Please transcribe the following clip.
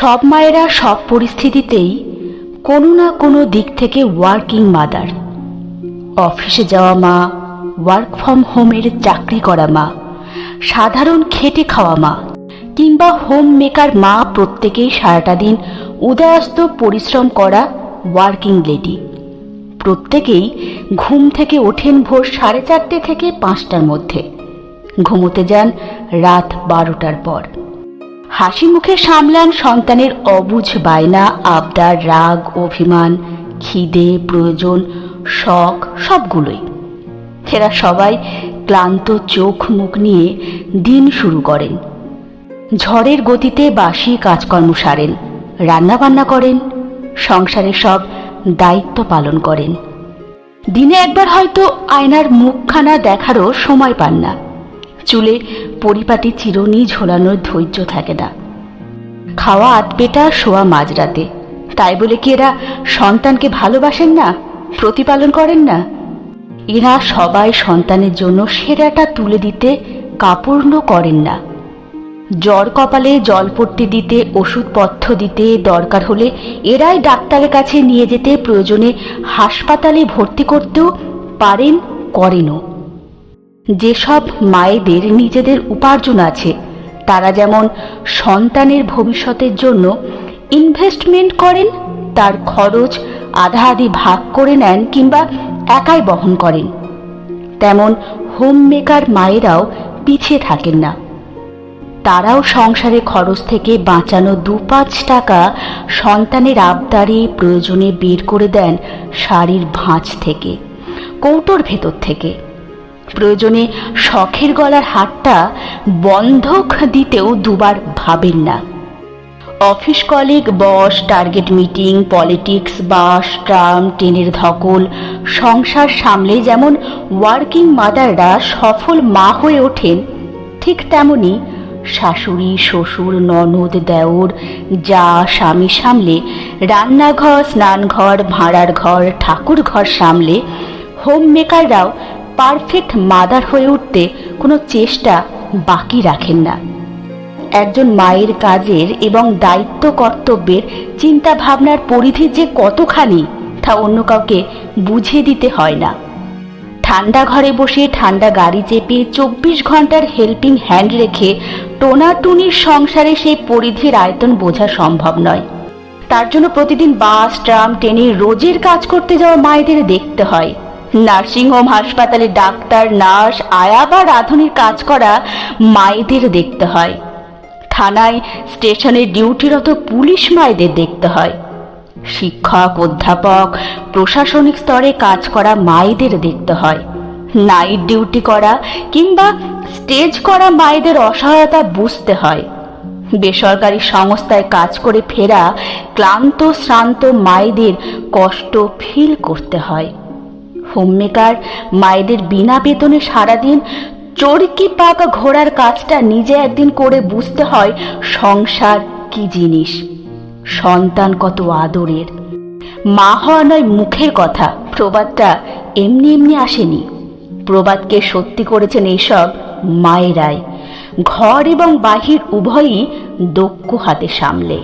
সব মায়েরা সব পরিস্থিতিতেই কোনো না কোনো দিক থেকে ওয়ার্কিং মাদার অফিসে যাওয়া মা ওয়ার্ক ফ্রম হোমের চাকরি করা মা, সাধারণ খেটে খাওয়া মা, কিংবা হোম মেকার মা প্রত্যেকেই সারাটা দিন উদয়াস্ত পরিশ্রম করা ওয়ার্কিং লেডি প্রত্যেকেই ঘুম থেকে ওঠেন ভোর সাড়ে চারটে থেকে পাঁচটার মধ্যে। ঘুমোতে যান রাত বারোটার পর। হাসি মুখে সামলান সন্তানের অবুঝ বায়না, আবদার, রাগ, অভিমান, খিদে, প্রয়োজন, শখ, সবগুলোই। এরা সবাই ক্লান্ত চোখ মুখ নিয়ে দিন শুরু করেন। ঝড়ের গতিতে বাসি কাজকর্ম সারেন, রান্নাবান্না করেন, সংসারের সব দায়িত্ব পালন করেন। দিনে একবার হয়তো আয়নার মুখখানা দেখারও সময় পান না। চুলে পরিপাটি চিরুনি ঝোলানোর ধৈর্য থাকে না। খাওয়া আতপেটা, শোয়া মাঝরাতে। তাই বলে কি এরা সন্তানকে ভালোবাসেন না, প্রতিপালন করেন না? এরা সবাই সন্তানের জন্য সেরাটা তুলে দিতে কাপূর্ণ করেন না। জ্বর কপালে জলপট্টি দিতে ওষুধপথ্য দিতে দরকার হলে এরাই ডাক্তারের কাছে নিয়ে যেতে প্রয়োজনে হাসপাতালে ভর্তি করতেও পারেন, করেনও। যেসব মায়েদের নিজেদের উপার্জন আছে, তারা যেমন সন্তানের ভবিষ্যতের জন্য ইনভেস্টমেন্ট করেন, তার খরচ আধা আধি ভাগ করে নেন কিংবা একাই বহন করেন, তেমন হোম মেকার মায়েরাও পিছিয়ে থাকেন না। তারাও সংসারে খরচ থেকে বাঁচানো দু পাঁচ টাকা সন্তানের আবদারে প্রয়োজনে বের করে দেন শাড়ির ভাঁজ থেকে, কৌটোর ভেতর থেকে। প্রয়োজনে শখের গলার হাটটা বন্ধক দিতেও দুবার ভাবেন না। Office colleague, boss, target meeting, politics, bus, tram, ট্রেনের ধকল, সংসার সামলে যেমন ওয়ার্কিং মাদাররা সফল মা হয়ে ওঠেন, ঠিক তেমনি শাশুড়ি, শ্বশুর, ননদ, দেওর, যা স্বামী সামলে, রান্নাঘর, স্নানঘর, ভাঁড়ার ঘর ঠাকুর ঘর সামলে হোম মেকাররাও পারফেক্ট মাদার হয়ে উঠতে কোনো চেষ্টা বাকি রাখেন না। একজন মায়ের কাজের এবং দায়িত্ব কর্তব্যের চিন্তা ভাবনার পরিধি যে কতখানি, তা অন্য কাউকে বুঝিয়ে দিতে হয় না। ঠান্ডা ঘরে বসে ঠান্ডা গাড়ি চেপে চব্বিশ ঘণ্টার হেল্পিং হ্যান্ড রেখে টোনাটুনির সংসারে সেই পরিধির আয়তন বোঝা সম্ভব নয়। তার জন্য প্রতিদিন বাস, ট্রাম, ট্রেনে রোজের কাজ করতে যাওয়া মায়েদের দেখতে হয়। নার্সিংহোম হাসপাতালে ডাক্তার, নার্স, আয়া বা রাঁধুনির কাজ করা মায়েদের দেখতে হয়। থানায় স্টেশনে ডিউটিরত পুলিশ মায়েদের দেখতে হয়। শিক্ষক, অধ্যাপক, প্রশাসনিক স্তরে কাজ করা মায়েদের দেখতে হয়। নাইট ডিউটি করা কিংবা স্টেজ করা মায়েদের অসহায়তা বুঝতে হয়। বেসরকারি সংস্থায় কাজ করে ফেরা ক্লান্ত, শ্রান্ত মায়েদের কষ্ট ফিল করতে হয়। হোমমেকার মায়েদের বিনা বেতনে সারাদিন চরকি পাকা ঘোড়ার কাজটা নিজে একদিন করে বুঝতে হয় সংসার কি জিনিস। সন্তান কত আদরের। মা হওয়া নয় মুখের কথা, প্রবাদটা এমনি এমনি আসেনি। প্রবাদকে সত্যি করেছেন এইসব মায়েরাই। ঘর এবং বাহির উভয়ই দক্ষ হাতে সামলে।